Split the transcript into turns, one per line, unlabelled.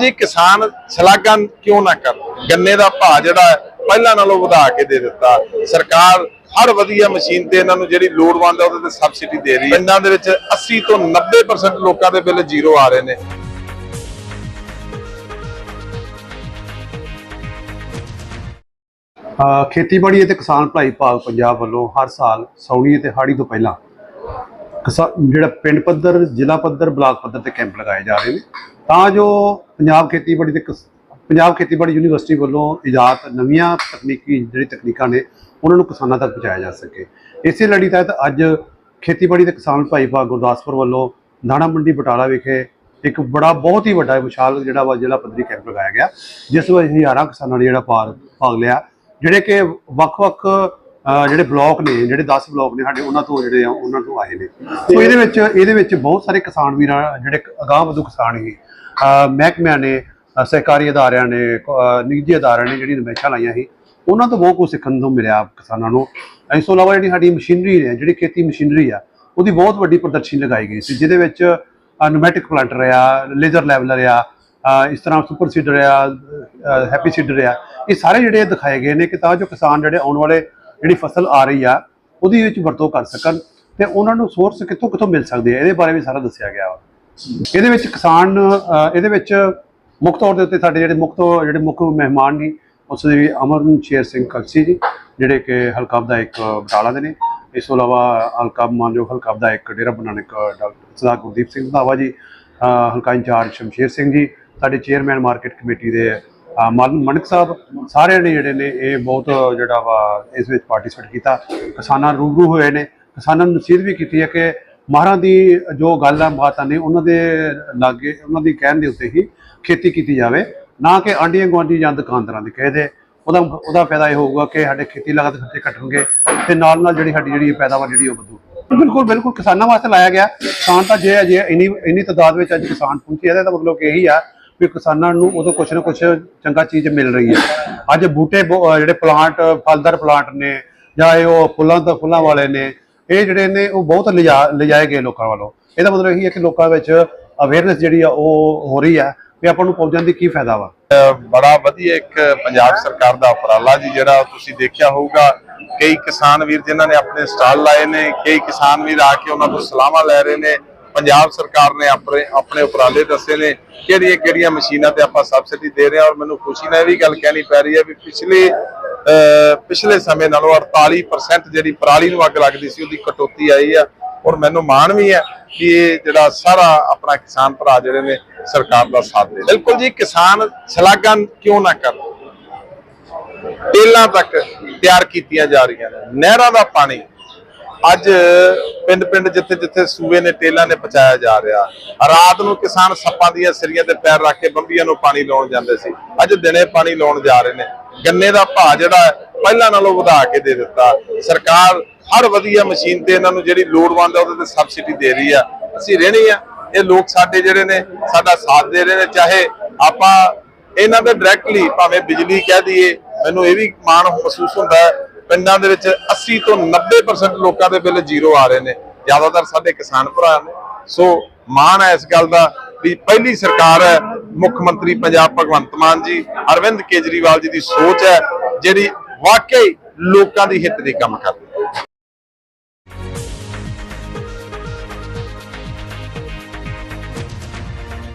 ਜੀ, ਕਿਸਾਨ ਸ਼ਲਾਘਾ ਕਿਉਂ ਨਾ ਕਰ? ਗੰਨੇ ਦਾ ਭਾਅ ਜਿਹੜਾ ਪਹਿਲਾਂ ਨਾਲੋਂ ਵਧਾ ਕੇ ਦੇ ਦਿੱਤਾ। ਸਰਕਾਰ ਹਰ ਵਧੀਆ ਮਸ਼ੀਨ ਤੇ ਇਹਨਾਂ ਨੂੰ ਜਿਹੜੀ ਲੋੜਵੰਦ ਹੈ ਉਹਦੇ ਤੇ ਸਬਸਿਡੀ ਦੇ ਰਹੀ ਹੈ। ਪਿੰਡਾਂ ਦੇ ਵਿੱਚ 80 ਤੋਂ 90% ਲੋਕਾਂ ਦੇ ਬਿੱਲ ਜ਼ੀਰੋ ਆ ਰਹੇ ਨੇ।
ਖੇਤੀਬਾੜੀ ਅਤੇ ਕਿਸਾਨ ਭਲਾਈ ਵਿਭਾਗ ਪੰਜਾਬ ਵੱਲੋਂ ਹਰ ਸਾਲ ਸਾਉਣੀ ਅਤੇ ਹਾੜੀ ਤੋਂ ਪਹਿਲਾਂ ਜਿਹੜਾ ਪਿੰਡ ਪੱਧਰ, ਜ਼ਿਲ੍ਹਾ ਪੱਧਰ, ਬਲਾਕ ਪੱਧਰ ਤੇ ਕੈਂਪ ਲਗਾਏ ਜਾ ਰਹੇ ਨੇ। ਤਾਂ ਜੋ ਪੰਜਾਬ ਖੇਤੀਬਾੜੀ ਤੇ ਕਿਸ- ਪੰਜਾਬ ਖੇਤੀਬਾੜੀ ਯੂਨੀਵਰਸਿਟੀ ਵੱਲੋਂ ਇਜਾਤ ਨਵੀਆਂ ਤਕਨੀਕੀ ਜਿਹੜੀ ਤਕਨੀਕਾਂ ਨੇ, ਉਹਨਾਂ ਨੂੰ ਕਿਸਾਨਾਂ ਤੱਕ ਪਹੁੰਚਾਇਆ ਜਾ ਸਕੇ। ਇਸੇ ਲੜੀ ਤਹਿਤ ਅੱਜ ਖੇਤੀਬਾੜੀ ਤੇ ਕਿਸਾਨ ਭਲਾਈ ਗੁਰਦਾਸਪੁਰ ਵੱਲੋਂ ਦਾਣਾ ਮੰਡੀ ਬਟਾਲਾ ਵਿਖੇ ਇੱਕ ਬੜਾ, ਬਹੁਤ ਹੀ ਵੱਡਾ ਵਿਸ਼ਾਲ ਜਿਹੜਾ ਵਾ ਜ਼ਿਲ੍ਹਾ ਪੱਧਰੀ ਕੈਂਪ ਲਗਾਇਆ ਗਿਆ, ਜਿਸ ਵਿੱਚ ਹਜ਼ਾਰਾਂ ਕਿਸਾਨਾਂ ਨੇ ਜਿਹੜਾ ਭਾਗ ਭਾਗ ਲਿਆ, ਜਿਹੜੇ ਕਿ ਵੱਖ-ਵੱਖ ਜਿਹੜੇ ਬਲਾਕ ਨੇ ਜਿਹੜੇ 10 ਬਲਾਕ ਨੇ ਸਾਡੇ ਉਹਨਾਂ ਤੋਂ ਜਿਹੜੇ ਆ ਉਹਨਾਂ ਤੋਂ ਆਏ ਨੇ। ਸੋ ਇਹਦੇ ਵਿੱਚ ਇਹਦੇ ਵਿੱਚ ਬਹੁਤ ਸਾਰੇ ਕਿਸਾਨ ਵੀਰਾਂ ਜਿਹੜੇ ਅਗਾਂਹ ਵਧੂ ਕਿਸਾਨ ਹੀ ਮਹਿਕਮਿਆਂ ਨੇ ਸਹਿਕਾਰੀ ਅਦਾਰਿਆਂ ਨੇ ਨਿੱਜੀ ਅਦਾਰਿਆਂ ਨੇ ਜਿਹੜੀ ਨਮੈਸ਼ਾਂ ਲਾਈਆਂ ਸੀ ਉਹਨਾਂ ਤੋਂ ਬਹੁਤ ਕੁਝ ਸਿੱਖਣ ਨੂੰ ਮਿਲਿਆ ਕਿਸਾਨਾਂ ਨੂੰ। ਇਸ ਤੋਂ ਇਲਾਵਾ ਜਿਹੜੀ ਸਾਡੀ ਮਸ਼ੀਨਰੀ ਹੈ ਜਿਹੜੀ ਖੇਤੀ ਮਸ਼ੀਨਰੀ ਆ ਉਹਦੀ ਬਹੁਤ ਵੱਡੀ ਪ੍ਰਦਰਸ਼ਨੀ ਲਗਾਈ ਗਈ ਸੀ ਜਿਹਦੇ ਵਿੱਚ ਨੋਮੈਟਿਕ ਪਲਾਂਟਰ ਆ ਲੇਜ਼ਰ ਲੈਵਲਰ ਆ ਇਸ ਤਰ੍ਹਾਂ ਸੁਪਰ ਸੀਡਰ ਆ ਹੈਪੀ ਸੀਡਰ ਆ ਇਹ ਸਾਰੇ ਜਿਹੜੇ ਦਿਖਾਏ ਗਏ ਨੇ ਕਿ ਤਾਂ ਜੋ ਕਿਸਾਨ ਜਿਹੜੇ ਆਉਣ ਵਾਲੇ ਜਿਹੜੀ ਫਸਲ ਆ ਰਹੀ ਆ, ਉਹਦੀ ਵਿੱਚ ਵਰਤੋਂ ਕਰ ਸਕਣ ਤੇ ਉਹਨਾਂ ਨੂੰ ਸੋਰਸ ਕਿੱਥੋਂ ਕਿੱਥੋਂ ਮਿਲ ਸਕਦੇ ਆ? ਇਹਦੇ ਬਾਰੇ ਵੀ ਸਾਰਾ ਦੱਸਿਆ ਗਿਆ ਵਾ। ਇਹਦੇ ਵਿੱਚ ਕਿਸਾਨ ਇਹਦੇ ਵਿੱਚ ਮੁੱਖ ਤੌਰ ਦੇ ਉੱਤੇ ਸਾਡੇ ਜਿਹੜੇ ਮੁੱਖ ਜਿਹੜੇ ਮੁੱਖ ਮਹਿਮਾਨ ਨੇ ਉਸ ਦੇ ਅਮਰਨ ਸ਼ੇਰ ਸਿੰਘ ਕਲਸੀ ਜੀ, ਜਿਹੜੇ ਕਿ ਹਲਕਾ ਵਿਧਾਇਕ ਬਟਾਲਾ ਦੇ ਨੇ। ਇਸ ਤੋਂ ਇਲਾਵਾ ਹਲਕਾ ਮਾਨਯੋਗ ਹਲਕਾ ਵਿਧਾਇਕ ਡੇਰਾ ਬਨਾਨਕ ਡਾਕਟਰ ਸਰਦਾਰ ਗੁਰਦੀਪ ਸਿੰਘ ਰੰਧਾਵਾ ਜੀ ਹਲਕਾ ਇੰਚਾਰਜ ਸ਼ਮਸ਼ੇਰ ਸਿੰਘ ਜੀ, ਸਾਡੇ ਚੇਅਰਮੈਨ ਮਾਰਕੀਟ ਕਮੇਟੀ ਦੇ ਮਨਕ ਸਾਹਿਬ ਸਾਰਿਆਂ ਨੇ ਜਿਹੜੇ ਨੇ ਇਹ ਬਹੁਤ ਜਿਹੜਾ ਵਾ ਇਸ ਵਿੱਚ ਪਾਰਟਿਸਿਪੇਟ ਕੀਤਾ। ਕਿਸਾਨਾਂ ਰੂਬਰੂ ਹੋਏ ਨੇ। ਕਿਸਾਨਾਂ ਨੂੰ ਨਸੀਹਤ ਵੀ ਕੀਤੀ ਹੈ ਕਿ ਮਾਹਰਾਂ ਦੀ ਜੋ ਗੱਲ ਆ, ਬਾਤਾਂ ਨੇ, ਉਹਨਾਂ ਦੇ ਲਾਗੇ, ਉਹਨਾਂ ਦੀ ਕਹਿਣ ਦੇ ਉੱਤੇ ਹੀ ਖੇਤੀ ਕੀਤੀ ਜਾਵੇ। ਨਾ ਕਿ ਆਂਡੀਆਂ ਗੁਆਂਢੀ ਜਾਂ ਦੁਕਾਨਦਾਰਾਂ ਦੇ ਕਹੇ ਦੇ। ਉਹਦਾ ਉਹਦਾ ਫਾਇਦਾ ਇਹ ਹੋਊਗਾ ਕਿ ਸਾਡੇ ਖੇਤੀ ਲਾਗਤ ਖਰਚੇ ਘਟਣਗੇ ਤੇ ਨਾਲ ਨਾਲ ਜਿਹੜੀ ਸਾਡੀ ਜਿਹੜੀ ਪੈਦਾਵਾਰ ਜਿਹੜੀ ਉਹ ਵਧੂ। ਬਿਲਕੁਲ ਬਿਲਕੁਲ ਕਿਸਾਨਾਂ ਵਾਸਤੇ ਲਾਇਆ ਗਿਆ। ਕਿਸਾਨ ਤਾਂ ਜੇ ਅਜੇ ਇੰਨੀ ਇੰਨੀ ਤਾਦਾਦ ਵਿੱਚ ਅੱਜ ਕਿਸਾਨ ਪਹੁੰਚੇ ਆ, ਇਹਦਾ ਮਤਲਬ ਕਿ ਇਹੀ ਆ ਵੀ ਕਿਸਾਨਾਂ ਨੂੰ ਉਦੋਂ ਕੁਛ ਨਾ ਕੁਛ ਚੰਗਾ ਚੀਜ਼ ਮਿਲ ਰਹੀ ਹੈ। ਅੱਜ ਬੂਟੇ ਬਹੁ- ਜਿਹੜੇ ਪਲਾਂਟ, ਫਲਦਾਰ ਪਲਾਂਟ ਨੇ ਜਾਂ ਇਹ ਉਹ ਫੁੱਲਾਂ ਤੋਂ ਫੁੱਲਾਂ ਵਾਲੇ ਨੇ, ਇਹ ਜਿਹੜੇ ਨੇ ਉਹ ਬਹੁਤ ਲਿਜਾ, ਲਿਜਾਏ ਗਏ ਲੋਕਾਂ ਵੱਲੋਂ। ਇਹਦਾ ਮਤਲਬ ਇਹ ਹੈ ਕਿ ਲੋਕਾਂ ਵਿੱਚ ਅਵੇਅਰਨੈਸ ਜਿਹੜੀ ਆ ਉਹ ਹੋ ਰਹੀ ਹੈ ਵੀ ਆਪਾਂ ਨੂੰ ਪਹੁੰਚਣ ਦੀ ਕੀ ਫਾਇਦਾ ਵਾ।
ਬੜਾ ਵਧੀਆ ਇੱਕ ਪੰਜਾਬ ਸਰਕਾਰ ਦਾ ਉਪਰਾਲਾ ਜੀ, ਜਿਹੜਾ ਤੁਸੀਂ ਦੇਖਿਆ ਹੋਊਗਾ, ਕਈ ਕਿਸਾਨ ਵੀਰ ਜਿਨ੍ਹਾਂ ਨੇ ਆਪਣੇ ਸਟਾਲ ਲਾਏ ਨੇ, ਕਈ ਕਿਸਾਨ ਵੀਰ ਆ ਕੇ ਉਹਨਾਂ ਤੋਂ ਸਲਾਹਾਂ ਲੈ ਰਹੇ ਨੇ ਪੰਜਾਬ ਸਰਕਾਰ ਨੇ ਆਪਣੇ ਆਪਣੇ ਉਪਰਾਲੇ ਦੱਸੇ ਨੇ ਕਿਹੜੀਆਂ ਕਿਹੜੀਆਂ ਮਸ਼ੀਨਾਂ ਤੇ ਆਪਾਂ ਸਬਸਿਡੀ ਦੇ ਰਹੇ ਹਾਂ ਔਰ ਮੈਨੂੰ ਖੁਸ਼ੀ ਨਾਲ ਇਹ ਵੀ ਗੱਲ ਕਹਿਣੀ ਪੈ ਰਹੀ ਹੈ ਵੀ ਪਿਛਲੇ ਅਹ, ਪਿਛਲੇ ਸਮੇਂ ਨਾਲੋਂ 48% ਜਿਹੜੀ ਪਰਾਲੀ ਨੂੰ ਅੱਗ ਲੱਗਦੀ ਸੀ ਉਹਦੀ ਕਟੌਤੀ ਆਈ ਆ ਔਰ ਮੈਨੂੰ ਮਾਣ ਵੀ ਹੈ ਕਿ ਇਹ ਜਿਹੜਾ ਸਾਰਾ ਆਪਣਾ ਕਿਸਾਨ ਭਰਾ ਜਿਹੜੇ ਨੇ ਸਰਕਾਰ ਦਾ ਸਾਥ ਦੇ ਬਿਲਕੁਲ ਜੀ ਕਿਸਾਨ ਸ਼ਲਾਘਾ ਕਿਉਂ ਨਾ ਕਰ ਟੇਲਾਂ ਤੱਕ ਤਿਆਰ ਕੀਤੀਆਂ ਜਾ ਰਹੀਆਂ ਨੇ ਨਹਿਰਾਂ ਦਾ ਪਾਣੀ ਅੱਜ ਪਿੰਡ ਪਿੰਡ ਜਿੱਥੇ ਜਿੱਥੇ ਸੂਏ ਨੇ, ਟੇਲਾਂ ਨੇ ਪਹੁੰਚਾਇਆ ਜਾ ਰਿਹਾ। ਰਾਤ ਨੂੰ ਕਿਸਾਨ ਸੱਪਾਂ ਦੀਆਂ ਸਿਰੀਆਂ ਤੇ ਪੈਰ ਰੱਖ ਕੇ ਬੰਬੀਆਂ ਨੂੰ ਪਾਣੀ ਲਾਉਣ ਜਾਂਦੇ ਸੀ। ਅੱਜ ਦਿਨੇ ਪਾਣੀ ਲਾਉਣ ਜਾ ਰਹੇ ਨੇ। ਗੰਨੇ ਦਾ ਭਾਅ ਜਿਹੜਾ ਪਹਿਲਾਂ ਨਾਲੋਂ ਵਧਾ ਕੇ ਦੇ ਦਿੱਤਾ। ਸਰਕਾਰ ਹਰ ਵਧੀਆ ਮਸ਼ੀਨ ਤੇ ਇਹਨਾਂ ਨੂੰ ਜਿਹੜੀ ਲੋੜਵੰਦ ਹੈ ਉਹਦੇ ਤੇ ਸਬਸਿਡੀ ਦੇ ਰਹੀ ਆ। ਅਸੀਂ ਰਹਿਣੀ ਆ। ਇਹ ਲੋਕ ਸਾਡੇ ਜਿਹੜੇ ਨੇ, ਸਾਡਾ ਸਾਥ ਦੇ ਰਹੇ ਨੇ। ਚਾਹੇ ਆਪਾਂ ਇਹਨਾਂ ਦੇ ਡਾਇਰੈਕਟਲੀ ਭਾਵੇਂ ਬਿਜਲੀ ਕਹਿ ਦਈਏ, ਮੈਨੂੰ ਇਹ ਵੀ ਮਾਣ ਮਹਿਸੂਸ ਹੁੰਦਾ ਹੈ ਪਿੰਡਾਂ ਦੇ ਵਿੱਚ 80 ਤੋਂ 90% ਲੋਕਾਂ ਦੇ ਬਿੱਲ ਜ਼ੀਰੋ ਆ ਰਹੇ ਨੇ। ਜ਼ਿਆਦਾਤਰ ਸਾਡੇ ਕਿਸਾਨ ਭਰਾ ਨੇ। ਸੋ ਮਾਣ ਹੈ ਇਸ ਗੱਲ ਦਾ ਵੀ ਪਹਿਲੀ ਸਰਕਾਰ ਹੈ, ਮੁੱਖ ਮੰਤਰੀ ਪੰਜਾਬ ਭਗਵੰਤ ਮਾਨ ਜੀ, ਅਰਵਿੰਦ ਕੇਜਰੀਵਾਲ ਜੀ ਦੀ ਸੋਚ ਹੈ, ਜਿਹੜੀ ਵਾਕਈ ਲੋਕਾਂ ਦੀ ਹਿੱਤ ਦੀ ਕੰਮ ਕਰ